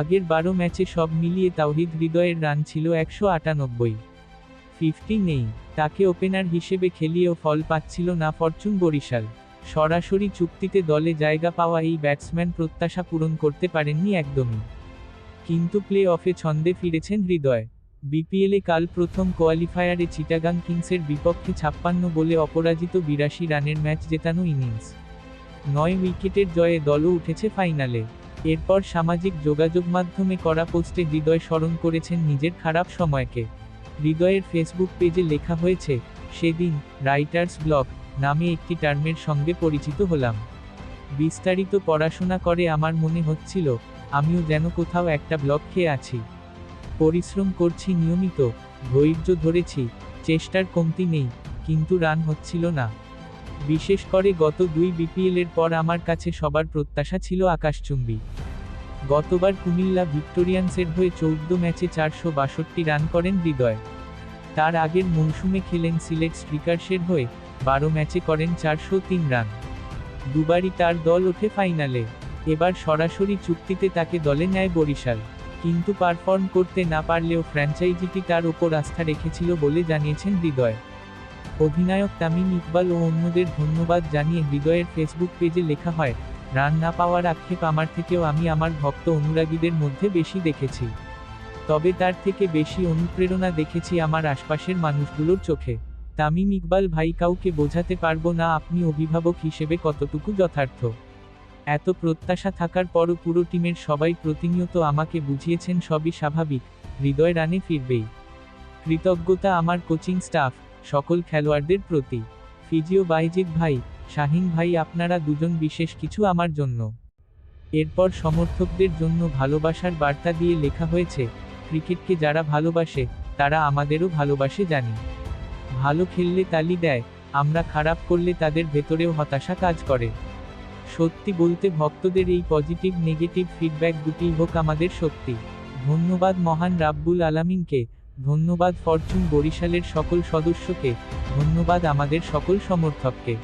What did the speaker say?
আগের বারো ম্যাচে সব মিলিয়ে তাওহিদ হৃদয়ের রান ছিল একশো আটানব্বই। ফিফটি নেই। তাকে ওপেনার হিসেবে খেলিয়েও ফল পাচ্ছিল না ফরচুন বরিশাল। সরাসরি চুক্তিতে দলে জায়গা পাওয়া এই ব্যাটসম্যান প্রত্যাশা পূরণ করতে পারেননি একদমই। কিন্তু প্লে অফে ছন্দে ফিরেছেন হৃদয়। বিপিএলে কাল প্রথম কোয়ালিফায়ারে চিটাগাং কিংসের বিপক্ষে ছাপ্পান্ন বলে অপরাজিত বিরাশি রানের ম্যাচ জেতানো ইনিংস। নয় উইকেটের জয়ে দলও উঠেছে ফাইনালে। এরপর সামাজিক যোগাযোগ মাধ্যমে করা পোস্টে হৃদয় স্মরণ করেছেন নিজের খারাপ সময়কে। হৃদয়ের ফেসবুক পেজে লেখা হয়েছে, সেদিন, রাইটার্স ব্লগ নামে একটি টার্মের সঙ্গে পরিচিত হলাম। বিস্তারিত পড়াশোনা করে আমার মনে হচ্ছিল, আমিও যেন কোথাও একটা ব্লক খেয়ে আছি। পরিশ্রম করছি নিয়মিত, ধৈর্য ধরেছি, চেষ্টার কমতি নেই, কিন্তু রান হচ্ছিল না। বিশেষ করে গত দুই বিপিএলের পর আমার কাছে সবার প্রত্যাশা ছিল আকাশচুম্বী। গতবার কুমিল্লা ভিক্টোরিয়ান্সের হয়ে চৌদ্দ ম্যাচে চারশো বাষট্টি রান করেন হৃদয়। তার আগের মৌসুমে খেলেন সিলেট স্ট্রিকার্সের হয়ে বারো ম্যাচে করেন চারশো তিন রান। দুবারই তার দল ওঠে ফাইনালে। এবার সরাসরি চুক্তিতে তাকে দলে নেয় বরিশাল। কিন্তু পারফর্ম করতে না পারলেও ফ্র্যাঞ্চাইজিটি তার ওপর আস্থা রেখেছিল বলে জানিয়েছেন হৃদয়। অধিনায়ক তামিম ইকবাল ও অন্যদের ধন্যবাদ জানিয়ে হৃদয়ের ফেসবুক পেজে লেখা হয় রান না পাওয়ার আক্ষেপ আমার থেকেও আমি আমার ভক্ত অনুরাগীদের মধ্যে বেশি দেখেছি। তবে তার থেকে বেশি অনুপ্রেরণা দেখেছি আমার আশপাশের মানুষগুলোর চোখে। তামিম ইকবাল ভাই, কাউকে বোঝাতে পারব না আপনি অভিভাবক হিসেবে কতটুকু যথার্থ? এত প্রত্যাশা থাকার পরও পুরো টিমের সবাই প্রতিনিয়ত আমাকে বুঝিয়েছেন, সবই স্বাভাবিক, হৃদয় রানে ফিরবেই। কৃতজ্ঞতা আমার কোচিং স্টাফ, সকল খেলোয়াড়দের প্রতি। ফিজিও বাইজিৎ ভাই শাহিন ভাই, আপনারা দুজন বিশেষ কিছু আমার জন্য। এরপর সমর্থকদের জন্য ভালোবাসার বার্তা দিয়ে লেখা হয়েছে, ক্রিকেটকে যারা ভালোবাসে, তারা আমাদেরও ভালোবাসে জানি। ভালো খেললে তালি দেয়, আমরা খারাপ করলে তাদের ভেতরেও হতাশা কাজ করে। সত্যি বলতে ভক্তদের এই পজিটিভ, নেগেটিভ ফিডব্যাক দুটি হোক আমাদের শক্তি। ধন্যবাদ মহান রাব্বুল আলামিনকে, ধন্যবাদ ফরচুন বরিশালের সকল সদস্যকে, ধন্যবাদ আমাদের সকল সমর্থককে।